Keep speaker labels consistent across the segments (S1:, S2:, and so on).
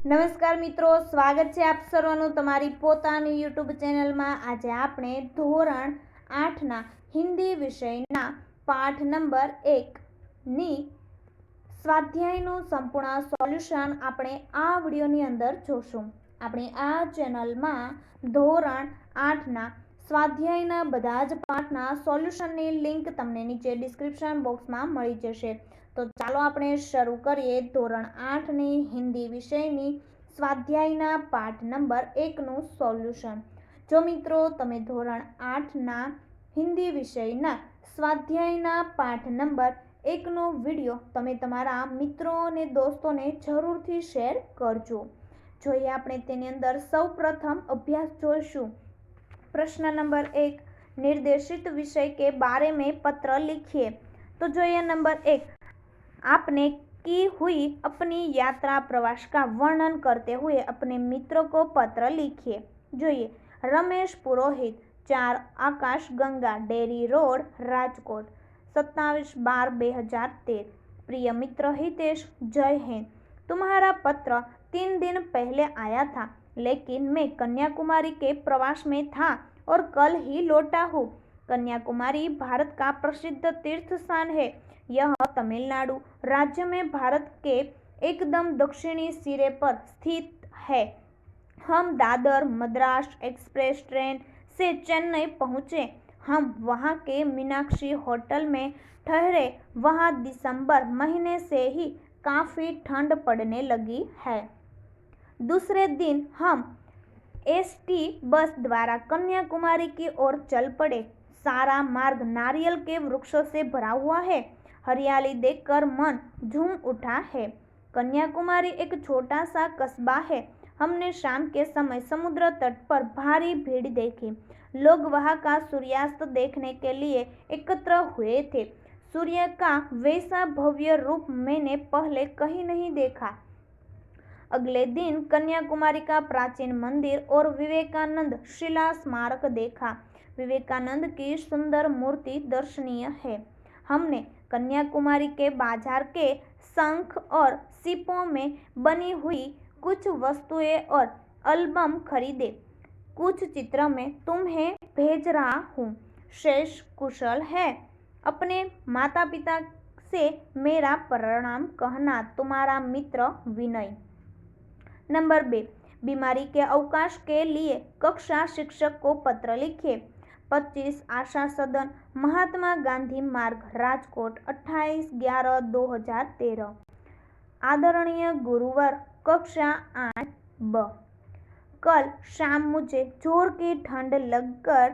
S1: નમસ્કાર મિત્રો, સ્વાગત છે આપ સર્વનું તમારી પોતાની યુટ્યુબ ચેનલમાં. આજે આપણે ધોરણ આઠના હિન્દી વિષયના પાઠ નંબર એકની સ્વાધ્યાયનું સંપૂર્ણ સોલ્યુશન આપણે આ વિડીયોની અંદર જોશું. આપણે આ ચેનલમાં ધોરણ આઠના સ્વાધ્યાયના બધા જ પાઠના સોલ્યુશનની લિંક તમને નીચે ડિસ્ક્રિપ્શન બોક્સમાં મળી જશે. તો ચાલો આપણે શરૂ કરીએ ધોરણ આઠની હિન્દી વિષયની સ્વાધ્યાયના પાઠ નંબર એકનું સોલ્યુશન. જો મિત્રો તમે ધોરણ આઠના હિન્દી વિષયના સ્વાધ્યાયના પાઠ નંબર એકનો વીડિયો તમે તમારા મિત્રો અને દોસ્તોને જરૂરથી શેર કરજો. જોઈએ આપણે તેની અંદર સૌપ્રથમ અભ્યાસ જોઈશું. પ્રશ્ન નંબર એક, નિર્દેશિત વિષય કે બારે મેં પત્ર લીખીએ? તો જોઈએ નંબર એક आपने की हुई अपनी यात्रा प्रवास का वर्णन करते हुए अपने मित्रों को पत्र लिखिए જોઈએ રમેશ પુરોહિત ચાર આકાશ ગંગા ડેરી રોડ રાજકોટ सत्ताईस बार बे हजार तेर प्रिय मित्र हितेश जय हिंद तुम्हारा पत्र तीन दिन पहले आया था लेकिन मैं कन्याकुमारी के प्रवास में था और कल ही लौटा हूँ कन्याकुमारी भारत का प्रसिद्ध तीर्थ स्थान है यह तमिलनाडु राज्य में भारत के एकदम दक्षिणी सिरे पर स्थित है। हम दादर, मद्रास एक्सप्रेस ट्रेन से चेन्नई पहुँचे। हम वहाँ के मीनाक्षी होटल में ठहरे। वहाँ दिसंबर महीने से ही काफ़ी ठंड पड़ने लगी है। दूसरे दिन हम एसटी बस द्वारा कन्याकुमारी की ओर चल पड़े। सारा मार्ग नारियल के वृक्षों से भरा हुआ है। हरियाली देखकर मन झूम उठा है कन्याकुमारी एक छोटा सा कस्बा है हमने शाम के समय समुद्र तट पर भारी भीड़ देखी लोग वहाँ का सूर्यास्त देखने के लिए एकत्र हुए थे सूर्य का वैसा भव्य रूप मैंने पहले कहीं नहीं देखा अगले दिन कन्याकुमारी का प्राचीन मंदिर और विवेकानंद शिला स्मारक देखा विवेकानंद की सुंदर मूर्ति दर्शनीय है हमने कन्याकुमारी के बाज़ार के शंख और सिपों में बनी हुई कुछ वस्तुएँ और एल्बम खरीदे। कुछ चित्र में तुम्हें भेज रहा हूँ। शेष कुशल है। अपने माता पिता से मेरा प्रणाम कहना तुम्हारा मित्र विनय। नंबर बे, बीमारी के अवकाश के लिए कक्षा शिक्षक को पत्र लिखे 25 आशा सदन महात्मा गांधी मार्ग राजकोट 28 ग्यारह 2013 आदरणीय गुरुवर कक्षा आठ ब कल शाम मुझे ज़ोर की ठंड लगकर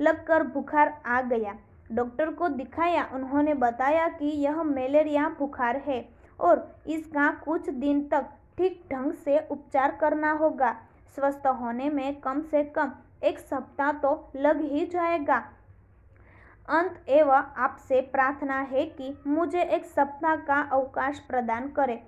S1: लगकर बुखार आ गया डॉक्टर को दिखाया उन्होंने बताया कि यह मलेरिया बुखार है और इसका कुछ दिन तक ठीक ढंग से उपचार करना होगा स्वस्थ होने में कम से कम एक सप्ताह तो लग ही जाएगा अंत एवं आपसे प्रार्थना है कि मुझे एक सप्ताह का अवकाश प्रदान करें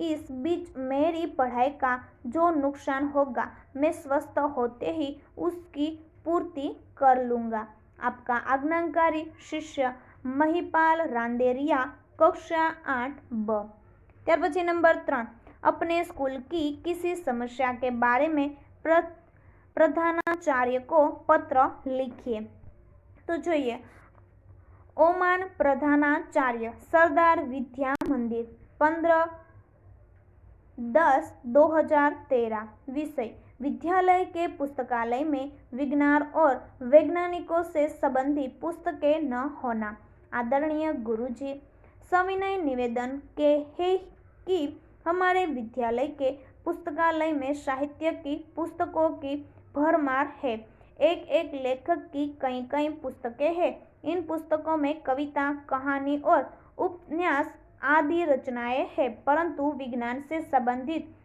S1: इस बीच मेरी पढ़ाई का जो नुकसान होगा मैं स्वस्थ होते ही उसकी पूर्ति कर लूँगा आपका आज्ञाकारी शिष्य महिपाल रांदेरिया कक्षा आठ ब ત્યાર પછી નંબર ત્રણ अपने स्कूल की किसी समस्या के बारे में प्र प्रधानाचार्य को पत्र लिखिए तो જોઈએ ओमान प्रधानाचार्य सरदार विद्या मंदिर पंद्रह दस दो हजार तेरह विषय विद्यालय के पुस्तकालय में विज्ञान और वैज्ञानिकों से संबंधित पुस्तकें न होना आदरणीय गुरुजी सविनय निवेदन के है कि हमारे विद्यालय के पुस्तकालय में साहित्य की पुस्तकों की भरमार है। एक एक लेखक की कई कई पुस्तकें हैं। इन पुस्तकों में कविता, कहानी और उपन्यास आदि रचनाएँ हैं, परंतु विज्ञान से संबंधित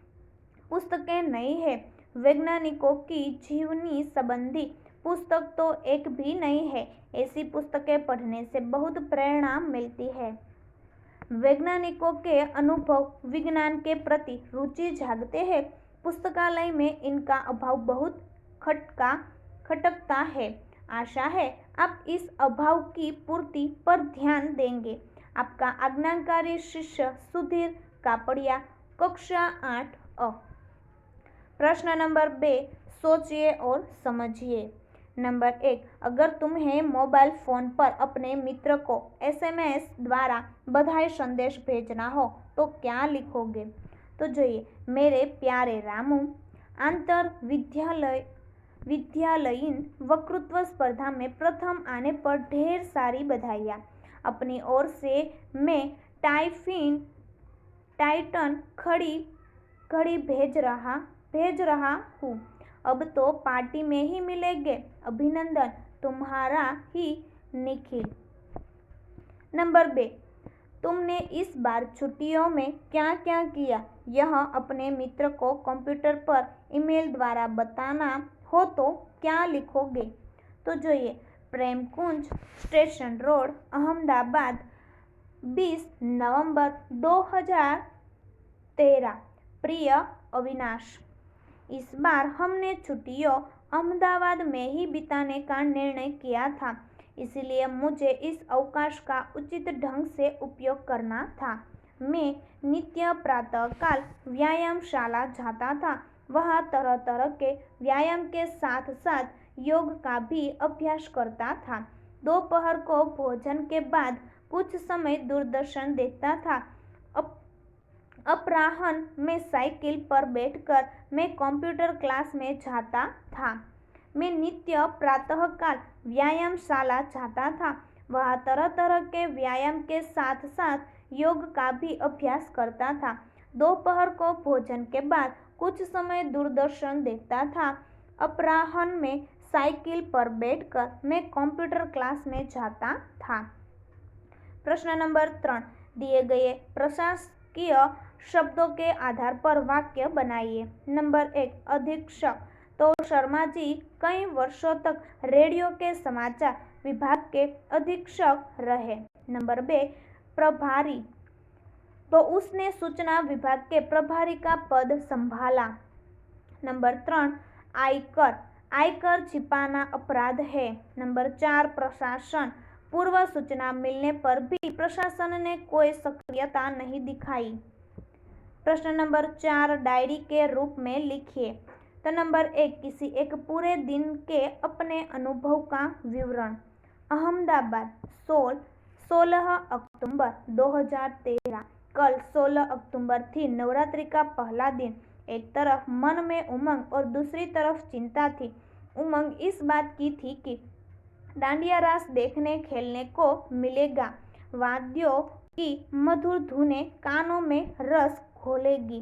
S1: पुस्तकें नहीं है। वैज्ञानिकों की जीवनी संबंधी पुस्तक तो एक भी नहीं है। ऐसी पुस्तकें पढ़ने से बहुत प्रेरणा मिलती है। वैज्ञानिकों के अनुभव विज्ञान के प्रति रुचि जागते हैं। पुस्तकालय में इनका अभाव बहुत खटका खटकता है आशा है आप इस अभाव की पूर्ति पर ध्यान देंगे आपका आज्ञाकारी शिष्य सुधीर कापड़िया कक्षा आठ अ प्रश्न नंबर बे सोचिए और समझिए नंबर एक अगर तुम्हें मोबाइल फोन पर अपने मित्र को एसएमएस द्वारा बधाई संदेश भेजना हो तो क्या लिखोगे तो જોઈએ मेरे प्यारे रामू आंतर विद्यालय विद्यालयीन वक्तृत्व स्पर्धा में प्रथम आने पर ढेर सारी बधाइयाँ। अपनी ओर से मैं टाइफिन, टाइटन खड़ी खड़ी भेज रहा भेज रहा हूँ। अब तो पार्टी में ही मिलेंगे। अभिनंदन, तुम्हारा ही निखिल। नंबर बे, तुमने इस बार छुट्टियों में क्या क्या किया? यह अपने मित्र को कंप्यूटर पर ईमेल द्वारा बताना हो तो क्या लिखोगे तो જોઈએ प्रेमकुंज स्टेशन रोड अहमदाबाद 20 नवंबर 2013 प्रिय अविनाश इस बार हमने छुट्टियों अहमदाबाद में ही बिताने का निर्णय किया था इसलिए मुझे इस अवकाश का उचित ढंग से उपयोग करना था मैं नित्य प्रातःकाल व्यायामशाला जाता था वहाँ तरह तरह के व्यायाम के साथ साथ योग का भी अभ्यास करता था। दोपहर को भोजन के बाद कुछ समय दूरदर्शन देखता था। अप, अपराहन में साइकिल पर बैठकर मैं कंप्यूटर क्लास में जाता था। मैं नित्य प्रातःकाल व्यायामशाला जाता था। वह तरह तरह के व्यायाम के साथ साथ योग का भी अभ्यास करता था। दोपहर को भोजन के बाद कुछ समय दूरदर्शन देखता था। अपराहन में साइकिल पर बैठकर मैं कंप्यूटर क्लास में जाता था। प्रश्न नंबर त्रण दिए गए प्रशासकीय शब्दों के आधार पर वाक्य बनाइए। नंबर एक, अधीक्षक तो शर्मा जी, कई वर्षों तक रेडियो के समाचार विभाग के अधीक्षक रहे। नंबर बे, प्रभारी तो उसने सूचना विभाग के प्रभारी का पद संभाला। नंबर त्रण आयकर। आयकर छिपाना अपराध है। नंबर चार, प्रशासन। पूर्व सूचना मिलने पर भी प्रशासन ने कोई सक्रियता नहीं दिखाई। प्रश्न नंबर चार, डायरी के रूप में लिखिए। तो नंबर एक, किसी एक पूरे दिन के अपने अनुभव का विवरण। अहमदाबाद, सोल, सोलह अक्टूबर 2013 कल 16 अक्टूबर थी, नवरात्रि का पहला दिन। एक तरफ़ मन में उमंग और दूसरी तरफ़ चिंता थी। उमंग इस बात की थी कि डांडिया रास देखने खेलने को मिलेगा। वाद्यों की मधुर धुने कानों में रस खोलेगी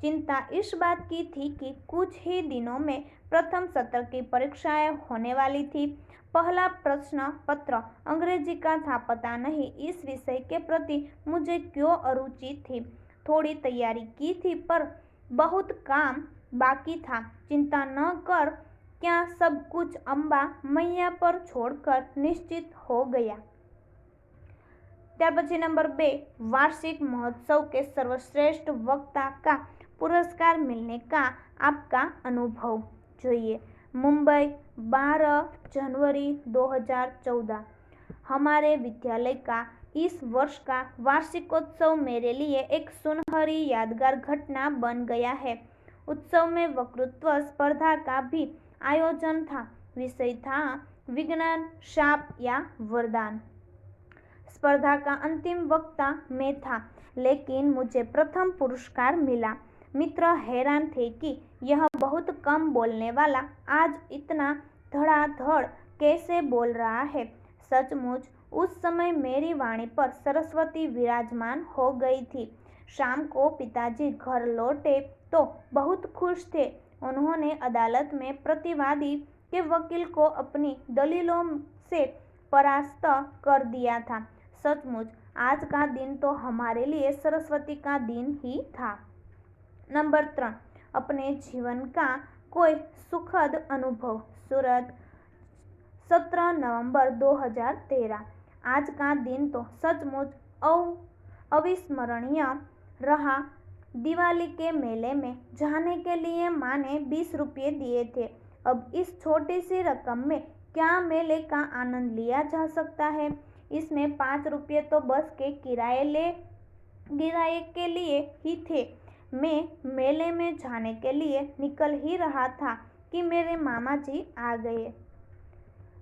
S1: चिंता इस बात की थी कि कुछ ही दिनों में प्रथम सत्र की परीक्षाएं होने वाली थी पहला प्रश्न पत्र अंग्रेजी का था पता नहीं इस विषय के प्रति मुझे क्यों अरुचि थी थोड़ी तैयारी की थी पर बहुत काम बाकी था चिंता न कर क्या सब कुछ अम्बा मैया पर छोड़कर निश्चित हो गया ત્યાર પછી નંબર બે વાર્ષિક મહોત્સવ के सर्वश्रेष्ठ वक्ता का पुरस्कार मिलने का आपका अनुभव જોઈએ मुंबई 12 जनवरी 2014 हमारे विद्यालय का इस वर्ष का वार्षिकोत्सव मेरे लिए एक सुनहरी यादगार घटना बन गया है उत्सव में वक्तृत्व स्पर्धा का भी आयोजन था विषय था विज्ञान शाप या वरदान स्पर्धा का अंतिम वक्ता मैं था लेकिन मुझे प्रथम पुरस्कार मिला मित्र हैरान थे कि यह बहुत कम बोलने वाला आज इतना धड़ाधड़ कैसे बोल रहा है। सचमुच, उस समय मेरी वाणी पर सरस्वती विराजमान हो गई थी। शाम को पिताजी घर लौटे तो बहुत खुश थे। उन्होंने अदालत में प्रतिवादी के वकील को अपनी दलीलों से परास्त कर दिया था। सचमुच, आज का दिन तो हमारे लिए सरस्वती का दिन ही था। नंबर ત્રણ अपने जीवन का कोई सुखद अनुभव सूरत सत्रह नवंबर 2013 आज का दिन तो सचमुच अव अविस्मरणीय रहा दिवाली के मेले में जाने के लिए माँ ने बीस रुपये दिए थे अब इस छोटी सी रकम में क्या मेले का आनंद लिया जा सकता है इसमें पाँच रुपये तो बस के किराए ले किराए के लिए ही थे मैं मेले में जाने के लिए निकल ही रहा था कि मेरे मामा जी आ गए।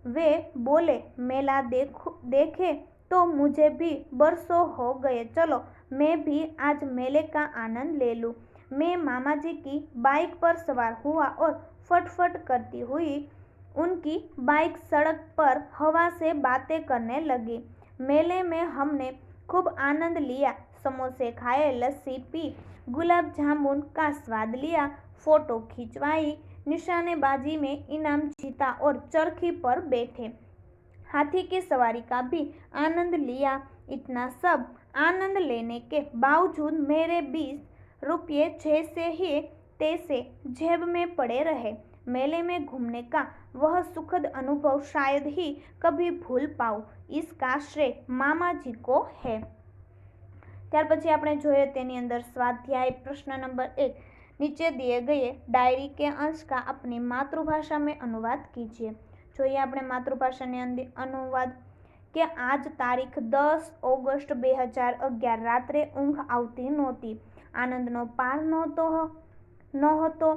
S1: वे बोले, मेला देखो, देखे तो मुझे भी बरसों हो गए। चलो, मैं भी आज मेले का आनंद ले लूँ। मैं मामा जी की बाइक पर सवार हुआ और फटफट करती हुई उनकी बाइक सड़क पर हवा से बातें करने लगी। मेले में हमने खूब आनंद लिया। समोसे खाए, लस्सी पी, गुलाब जामुन का स्वाद लिया, फ़ोटो खिंचवाई, निशानेबाजी में इनाम जीता और चरखी पर बैठे। हाथी की सवारी का भी आनंद लिया। इतना सब आनंद लेने के बावजूद मेरे बीस रुपये जैसे ही तैसे जेब में पड़े रहे। मेले में घूमने का वह सुखद अनुभव शायद ही कभी भूल पाऊँ। इसका श्रेय मामा जी को है। ત્યાર પછી આપણે જોઈએ તેની અંદર સ્વાધ્યાય પ્રશ્ન નંબર એક. નીચે દિએ ગયે ડાયરી કે અંશ કા આપની માતૃભાષા મેં અનુવાદ કીજીએ. જોઈએ આપણે માતૃભાષાની અંદર અનુવાદ કે આજ તારીખ દસ ઓગસ્ટ બે હજાર અગિયાર રાત્રે ઊંઘ આવતી નહોતી. આનંદનો પાર નહોતો નહોતો,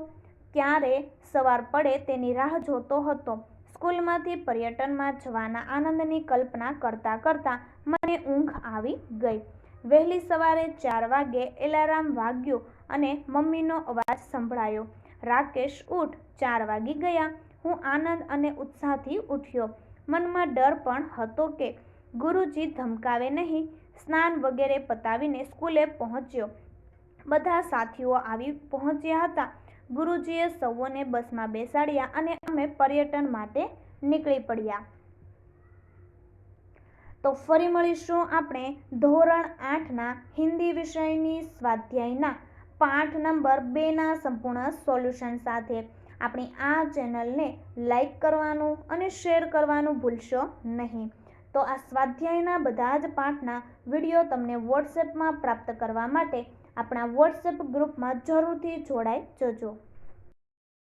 S1: ક્યારે સવાર પડે તેની રાહ જોતો હતો. સ્કૂલમાંથી પર્યટનમાં જવાના આનંદની કલ્પના કરતાં કરતાં મને ઊંઘ આવી ગઈ. વહેલી સવારે ચાર વાગે એલાર્મ વાગ્યું અને મમ્મીનો અવાજ સંભળાયો. રાકેશ, ઉઠ. ચાર વાગી ગયા. હું આનંદ અને ઉત્સાહથી ઉઠ્યો. મનમાં ડર પણ હતો કે ગુરુજી ધમકાવે નહીં, સ્નાન વગેરે પતાવીને સ્કૂલે પહોંચ્યો. બધા સાથીઓ આવી પહોંચ્યા હતા. ગુરુજીએ સૌને બસમાં બેસાડ્યા અને અમે પર્યટન માટે નીકળી પડ્યા. તો ફરી મળીશું આપણે ધોરણ આઠના હિન્દી વિષયની સ્વાધ્યાયના પાઠ નંબર બેના સંપૂર્ણ સોલ્યુશન સાથે. આપણી આ ચેનલને લાઈક કરવાનું અને શેર કરવાનું ભૂલશો નહીં. તો આ સ્વાધ્યાયના બધા જ પાઠના વીડિયો તમને વોટ્સએપમાં પ્રાપ્ત કરવા માટે આપણા વોટ્સએપ ગ્રુપમાં જરૂરથી જોડાઈ જજો.